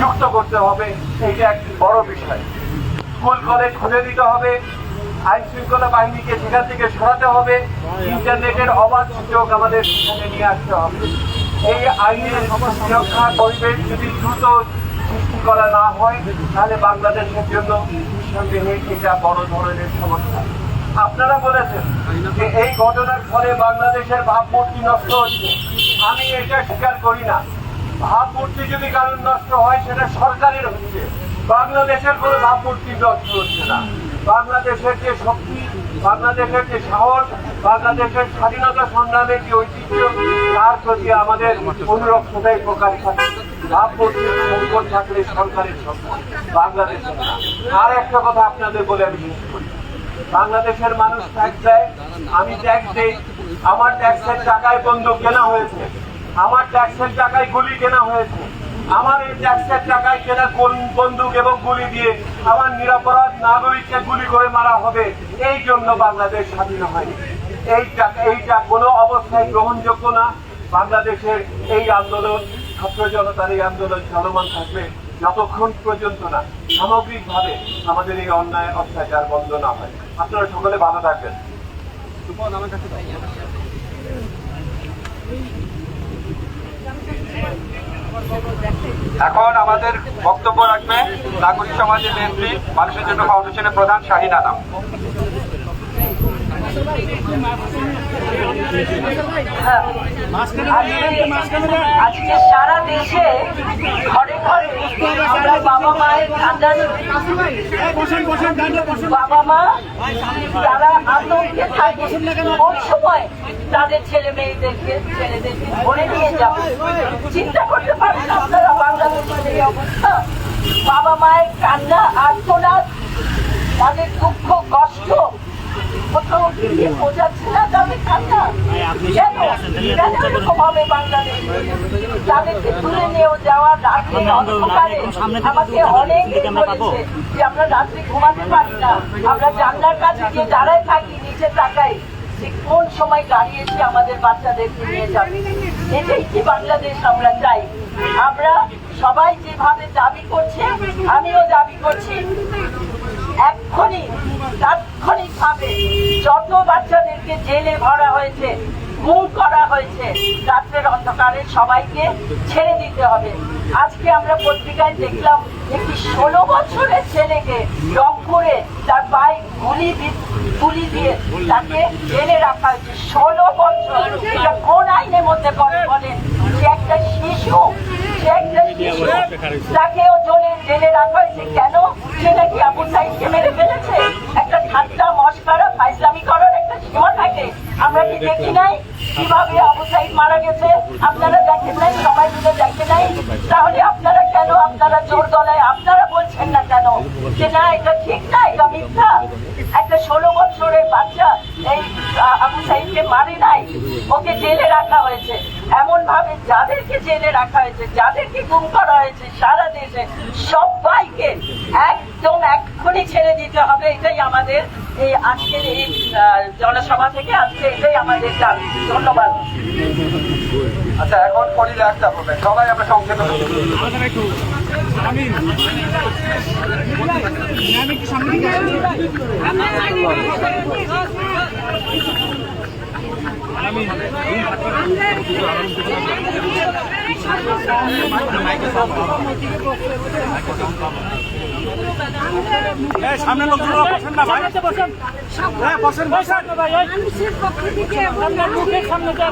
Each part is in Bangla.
যুক্ত করতে হবে এটা একটি বড় বিষয়। স্কুল, কলেজ খুলে দিতে হবে, আইন শৃঙ্খলা বাহিনীকে সেখান থেকে সরাতে হবে, ইন্টারনেটের অবাধ সুযোগ আমাদের সেখানে নিয়ে আসতে হবে। এই আইনের সুরক্ষা পরিবেশ যদি দ্রুত সৃষ্টি করা না হয়, তাহলে বাংলাদেশের জন্য নিঃসন্দেহে এটা বড় ধরনের সমস্যা। আপনারা বলেছেন যে এই ঘটনার ফলে বাংলাদেশের ভাবমূর্তি নষ্ট হচ্ছে। আমি এটা স্বীকার করি না। ভাবমূর্তি যদি কারণ নষ্ট হয়, সেটা সরকারের হচ্ছে। বাংলাদেশের কোনো ভাবমূর্তি নষ্ট হচ্ছে না। বাংলাদেশের যে শক্তি, বাংলাদেশের যে সাহস, বাংলাদেশের স্বাধীনতা সংগ্রামের যে ঐতিহ্য, তার প্রতি আমাদের অনুরোধ সদাই প্রকাশ থাকে ভাবমূর্তির সংকট থাকলে সরকারের সংকট, বাংলাদেশের না। আর একটা কথা আপনাদের বলে আমি শেষ করি। বাংলাদেশের মানুষ ট্যাক্স দেয়, আমি ট্যাক্স দেই। আমার ট্যাক্সের টাকায় বন্দুক কেনা হয়েছে। আমার ট্যাক্সের টাকায় গুলি কেনা হয়েছে। আমার এই ট্যাক্সের টাকায় কেনা কোন বন্দুক এবং গুলি দিয়ে আমার নিরাপরাধ নাগরিককে গুলি করে মারা হবে, এই জন্য বাংলাদেশ স্বাধীন হয়নি। এই এইটা কোনো অবস্থায় গ্রহণযোগ্য না। বাংলাদেশের এই আন্দোলন, ছাত্র জনতার এই আন্দোলন চলমান থাকবে যতক্ষণ পর্যন্ত না। সামগ্রিকভাবে আমাদের এই অন্যায়, অত্যাচার বন্ধ না হয়। আপনারা সকলে ভালো থাকবেন। এখন আমাদের বক্তব্য রাখবে নাগরিক সমাজের নেত্রী মানুষের জন্য ফাউন্ডেশনের প্রধান শাহিন আনাম আজকে সারা দেশে ঘরে ঘরে আমরা বাবা মায়ের ঠান্ডা বাবা মা তারা আতঙ্কে থাকে, কোন সময় তাদের ছেলে মেয়েদেরকে, ছেলেদেরকে ধরে নিয়ে যাবে চিন্তা করতে পারেন আপনারা বাংলাদেশের অবস্থা। বাবা মায়ের কান্না আর্তনাদ তাদের দুঃখ কষ্ট কোথাও গিয়ে বোঝাচ্ছে না তাদের কান্না কেন কেন এরকম হবে বাংলাদেশ তাদেরকে তুলে নিয়েও যাওয়া রাত্রে অন্ধকারে আমাকে অনেক বলেছে যে আমরা রাত্রে ঘুমাতে পারি না। আমরা জানলার কাছে গিয়ে দাঁড়ায় থাকি নিচে তাকাই। যে কোন সময় দাঁড়িয়েছে আমাদের বাচ্চাদেরকে নিয়ে যাবে? এটাই কি বাংলাদেশ আমরা চাই? আমরা সবাই যেভাবে দাবি করছে আমিও দাবি করছি। এক্ষুনি তাৎক্ষণিক ভাবে যত বাচ্চাদেরকে জেলে ভরা হয়েছে মূল করা হয়েছে রাত্রের অন্ধকারে সবাইকে ছেড়ে দিতে হবে। আজকে আমরা পত্রিকায় দেখলাম একটি ষোলো বছরের ছেলেকে রংপুরে তার বাইক গুলি গুলি দিয়ে তাকে জেলে রাখা হয়েছে। ষোলো বছর। এটা কোন আইনের মধ্যে পড়ে বলেন? সে একটা শিশু সে একটা শিশু তাকেও জেলে জেলে রাখা হয়েছে। কেন? সে নাকি আবু সাইদকে মেরে ফেলেছে? একটা ঠাট্টা মস্কারা ফাইসলামি করার একটা সীমা থাকে। আমরা কি দেখি নাই? কীভাবে আবু সাইদ মারা গেছে? আপনারা দেখেন নাই? সবাই মিলে দেখে নাই? তাহলে আপনারা কেন আপনারা জোর দলায় আপনারা বলছেন না কেন? যে না, এটা ঠিক না, এটা মিথ্যা। একটা ষোলো বছরের বাচ্চা এই আবু সাইদকে মারে নাই। ওকে জেলে রাখা হয়েছে। ভাবে যাদেরকে জেলে রাখা হয়েছে যাদেরকে গুম করা হয়েছে সারা দেশে সবাইকে একদম এক্ষুনি ছেড়ে দিতে হবে এটাই আমাদের এই আজকের এই জনসভা থেকে আজকে এটাই আমাদের দাবি। ধন্যবাদ। আচ্ছা এখন ফরিদা একটা হবে সবাই আমরা সংক্ষেপে বলি। সামনে আমি লোকজন বসেন না ভাই। হ্যাঁ বসেন বসেন। ভাই মানুষের পক্ষ থেকে আমরা মুখের সামনে যে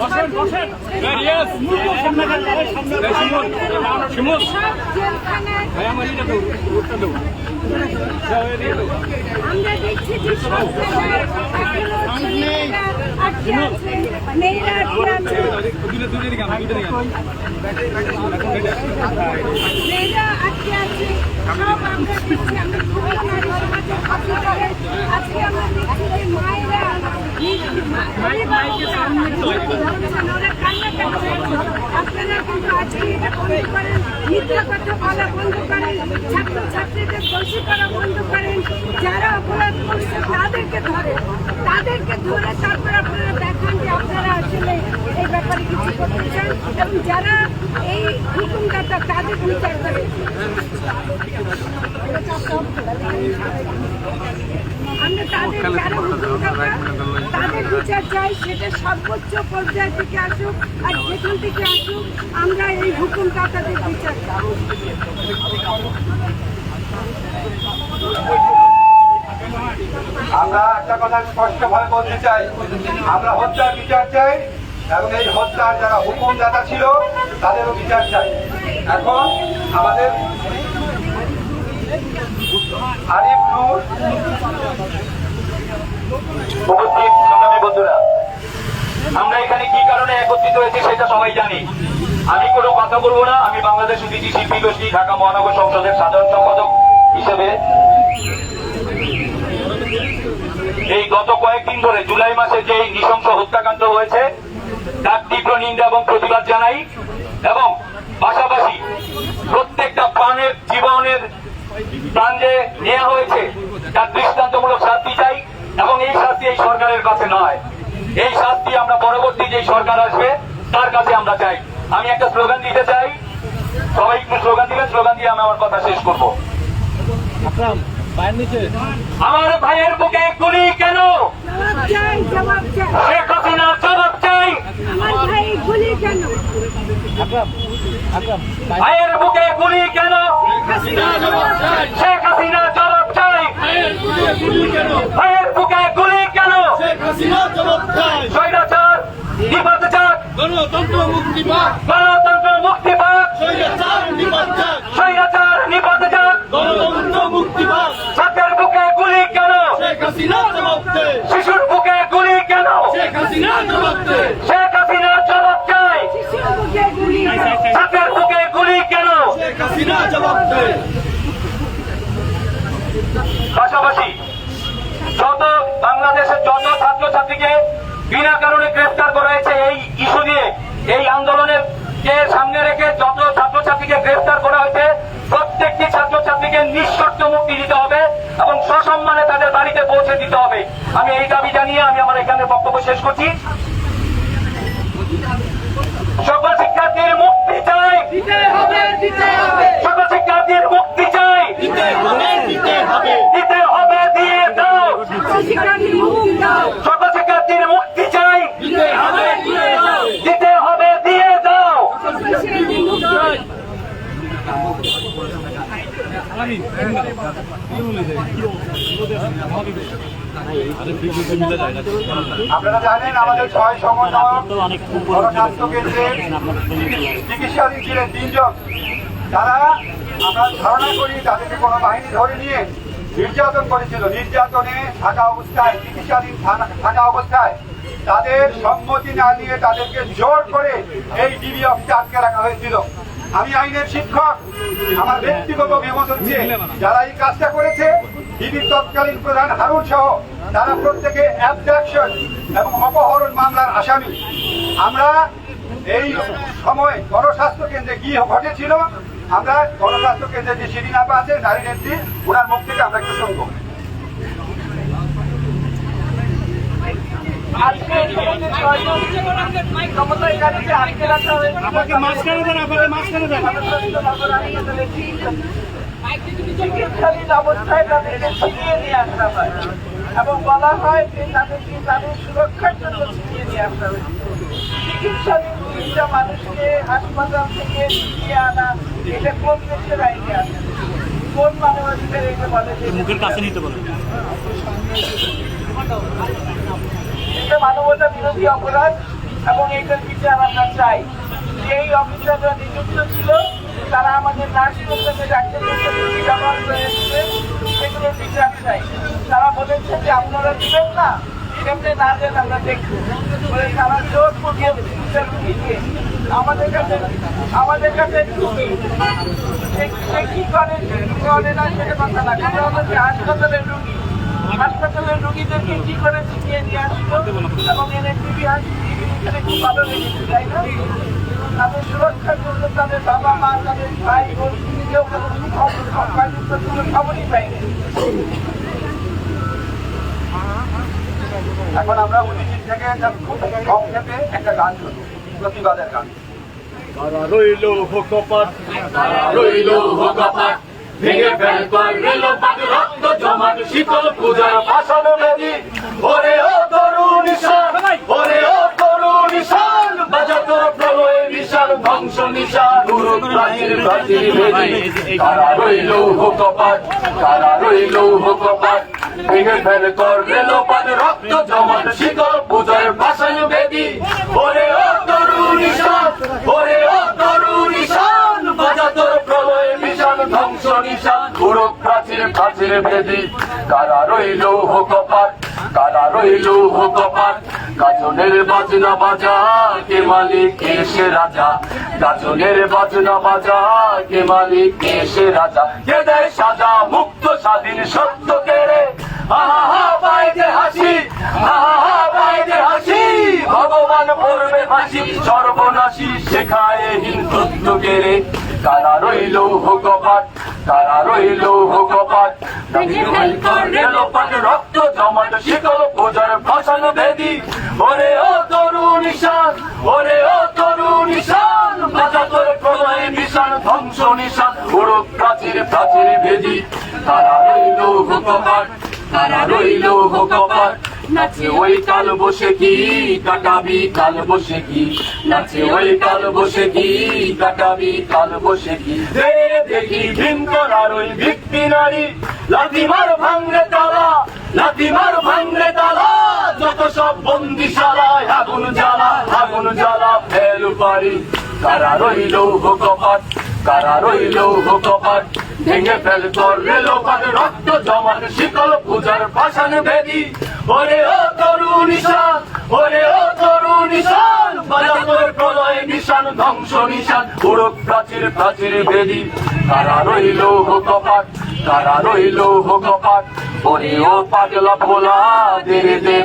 বসেন বসেন শিমুল সব সব জায়গায় আছে মেয়েরা আটকে আছে মেয়েরা আটকে আছে সব আমরা সমাজের পাশে দাঁড়াই। আজকে আমরা দেখছি যে সামনে ওরা কান্না করছে আপনারা কিন্তু আজকে এটা বন্ধ তাদেরকে ধরে তাদেরকে আপনারা দেখান যে আপনারা আসলে এই ব্যাপারে কিছু করতে চান যারা এই হুকুমদাতা তাদের বিচার আমরা তাদের বিচার চাই সেটা আসুক আর আসুক আমরা এই আমরা একটা কথা স্পষ্টভাবে বলতে চাই। আমরা হত্যার বিচার চাই। এবং এই হত্যার যারা হুকুম হুকুমদাতা ছিল, তাদেরও বিচার চাই। এখন আমাদের বন্ধুরা, আমরা এখানে কি কারণে একত্রিত হয়েছি সেটা সবাই জানি। আমি কোনো কথা বলব না, আমি বাংলাদেশ সুনীতি শিল্পী গোষ্ঠী, ঢাকা মহানগর সংসদের সাধারণ সম্পাদক হিসেবে। এই গত কয়েকদিন ধরে জুলাই মাসে যে নৃশংস হত্যাকাণ্ড হয়েছে তার তীব্র নিন্দা এবং প্রতিবাদ জানাই এবং পাশাপাশি প্রত্যেকটা প্রাণের জীবনের প্রাণ যে নেওয়া হয়েছে তার দৃষ্টান্তমূলক শাস্তি চাই এবং এই শাস্তি এই সরকারের কাছে নয়। এই শাস্তি আমরা পরবর্তী যে সরকার আসবে তার কাছে আমরা চাই। আমি একটা স্লোগান দিতে চাই। সবাই একটু স্লোগান দিবেন স্লোগান দিয়ে আমি আমার কথা শেষ করব। আমার ভাইয়ের বুকে গুলি কেন? শেখ হাসিনা জবাব চাই আমার ভাই গুলি কেন? ভাইয়ের বুকে গুলি কেন? শেখ হাসিনা জবাব চাই। ভাইয়ের বুকে গুলি কেন? স্বৈরাচার নিপাত গণতন্ত্র মুক্তি পাক। গণতন্ত্র মুক্তি পাক। স্বৈরাচার নিপাত স্বৈরাচার নিপাত গণতন্ত্র মুক্তি পাক। ছাত্রের বুকে গুলি কেন? শেখ হাসিনা জবাব দে শিশুর বুকে গুলি কেন শেখ হাসিনা জবাব দে পাশাপাশি যত বাংলাদেশের যত ছাত্রছাত্রীকে বিনা কারণে গ্রেফতার করা হয়েছে, এই ইস্যু নিয়ে, এই আন্দোলনের কে সামনে রেখে যত ছাত্রছাত্রীকে গ্রেফতার করা হয়েছে, প্রত্যেকটি ছাত্রছাত্রীকে নিঃশর্ত মুক্তি দিতে হবে এবং সসম্মানে তাদের বাড়িতে পৌঁছে দিতে হবে। আমি এই দাবি জানিয়ে আমি আমার এখানে বক্তব্য শেষ করছি। সকল শিক্ষার্থীর মুক্তি চাই। সকল শিক্ষার্থীর মুক্তি চাই। দিতে হবে দিতে হবে। দিতে হবে দিয়ে দাও। সকল শিক্ষার্থীর মুক্তি চাই। দিতে হবে দিতে হবে দিতে হবে দিয়ে দাও। শিক্ষার্থী মুক্তি দাও। আপনারা জানেন আমাদের করি কোনো বাহিনী ধরে নিয়ে নির্যাতন করেছিল। নির্যাতনে থাকা অবস্থায়, চিকিৎসাধীন থাকা অবস্থায় তাদের সম্মতি না নিয়ে তাদেরকে জোর করে এই ডিবি অফিসে আটকে রাখা হয়েছিল। আমি আইনের শিক্ষক, আমার ব্যক্তিগত অভিমত হচ্ছে, যারা এই কাজটা করেছে ডিবির তৎকালীন প্রধান হারুন সহ তারা প্রত্যেকে অ্যাবডাকশন এবং অপহরণ মামলার আসামি। আমরা এই সময় গণস্বাস্থ্য কেন্দ্রে কি ঘটেছিল আমরা গণস্বাস্থ্য কেন্দ্রে যে শিরিন আপা আছে নারী নেত্রী ওনার মুখ থেকে আমরা একটু শুনব। আপনাকে মাঝখানে দেন আপনাকে মাঝখানে দেন। চিকিৎসাধীন অবস্থায় তাদেরকে ছিনিয়ে নিয়ে আসা হয়। এবং বলা হয় যে তাদেরকে তাদের সুরক্ষার জন্য ছিনিয়ে নিয়ে আসা হয়েছে চিকিৎসাধীন তিনটা মানুষকে হাসপাতাল থেকে ছিনিয়ে আনা এটা কোন দেশের আইনে আছে কোন মানবাধিকার এটা বলে মুখের কাছে নিতে বলে। এটা মানবতা বিরোধী অপরাধ এবং এটার বিচার আমরা চাই। যেই অফিসাররা নিযুক্ত ছিল তারা আমাদের নার্সিংহোম থেকে ডাক্তারদের সাথে কি ব্যবহার করে এসেছে। সেগুলোর বিচার চাই। তারা বলেছে যে আপনারা দিবেন না এমনি না দেন, আমরা দেখব। বলে তারা জোর বিচার দিয়ে আমাদের কাছে আমাদের কাছে রুগী সে- কি করে? করে না, সেটা কথা না। আমরা হচ্ছে হাসপাতালের রুগী। হাসপাতালের রোগীদেরকে কি করে শিখিয়ে নিয়ে আসলো? এবং এনএসটিভি এখানে খুব ভালো লেগেছে তাই না? তাদের সুরক্ষার জন্য তাদের বাবা মা, তাদের ভাই বোন কেউ কোনো খবর খবর খবরই পায়নি এখন আমরা উনিশ থেকে একটা গান শুনব, প্রতিবাদের গান। রইল কপাট রইল কপাট ভেঙে ফেল কর রেল রক্ত শীতল পূজার ভাষণ বেদি ওরে ও তরুণ গুরু প্রাচীর বেদি কারা রইল কপাট কারা রইল কপাট ভেঙে ফেল কর রেল পাক রক্ত জমাট শীতল পূজার ভাষণ বেদি ওরে ও তরুণ ঈশান ওরে ও তরুণ ঈশান বাজা তোর প্রলয় বিশাল ধ্বংস নিশান পুরো প্রাচীর প্রাচীর ভেদি কারা রইল কপাট কপাট গাজনের বাজনা বাজা, কে মালিক, কে সে রাজা? গাজনের বাজনা বাজা, কে মালিক, কে সে রাজা? কে দেয় সাজা, মুক্ত, স্বাধীন, সত্য কেড়ে আহা হাসি হাসি, ভগবান সর্বনাশী শেখায় হিন্দুত্ব কেড়ে কারা রইল কপাট কারা রইল কপাট রক্ত জমাট শীতল পূজার ভাষণ বেদি ওরে ও তরুণ ঈশান ওরে ও তরুণ ঈশান বাজা তোর প্রলয় নিশান ধ্বংস নিশান উড়ো প্রাচীর প্রাচীর ভেদি কারা রইল কপাট কারা রইল কপাট নাচে ওই কাল বসে কি কাটাবি, কাল বসে কি? নাচে ওই কাল বসে কি কাটাবি, কাল বসে কি? দেখি ভীম করার ওই ভিত্তি নারী, লাথিমার ভাঙরে তালা, লাথিমার ভাঙরে তালা। যত সব বন্দিশালায় আগুন জ্বালা আগুন জ্বালা ফেল পারি কারা রইল কপাট কারা রইল কপাট ভেঙে ফেল কর রেলো পাট রক্ত জমান শীতল পূজার পাশান বেদি। ওরে ও তরুণ ঈশান, ওরে ও তরুণ ঈশান বাজা তোর প্রলয়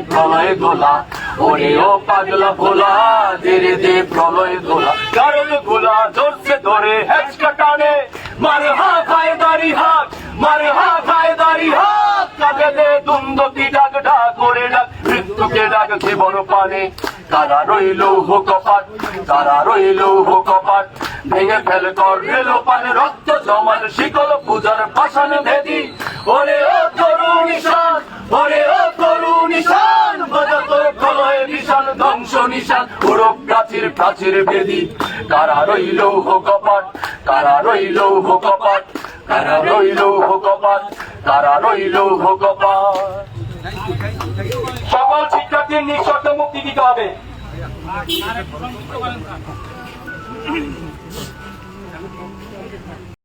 প্রলয় গোলা। ওরে ও পাগলা ভোলা দেরে দে প্রলয় গোলা কারণ গোলা জোরসে ধরে, হেঁচকা টানে। মারে হা খায় দাড়ি হাত, মারে হা খায় দাড়ি হাত। কাকে দে দুন্দতি ডাক ডাক করে ডাক। মৃত্যুকে ডাক জীবন পানে। কারা রইল কপাট কারা রইল কপাট ভেঙে ফেল কর রেল পানে, রক্ত জমান শিকল পূজার পাশান ভেদি। ওরে ও ঈশান, ওরে ও তরুণ ঈশান বাজা তোর প্রলয় নিশান ধ্বংস নিশান ওরক প্রাচীর প্রাচীর বেদি। কারা রইল কপাট কারা রইল কপাট কারা রইল কপাট কারা রইল কপাট সকল শিক্ষার্থীর নিঃশর্ত মুক্তি দিতে হবে।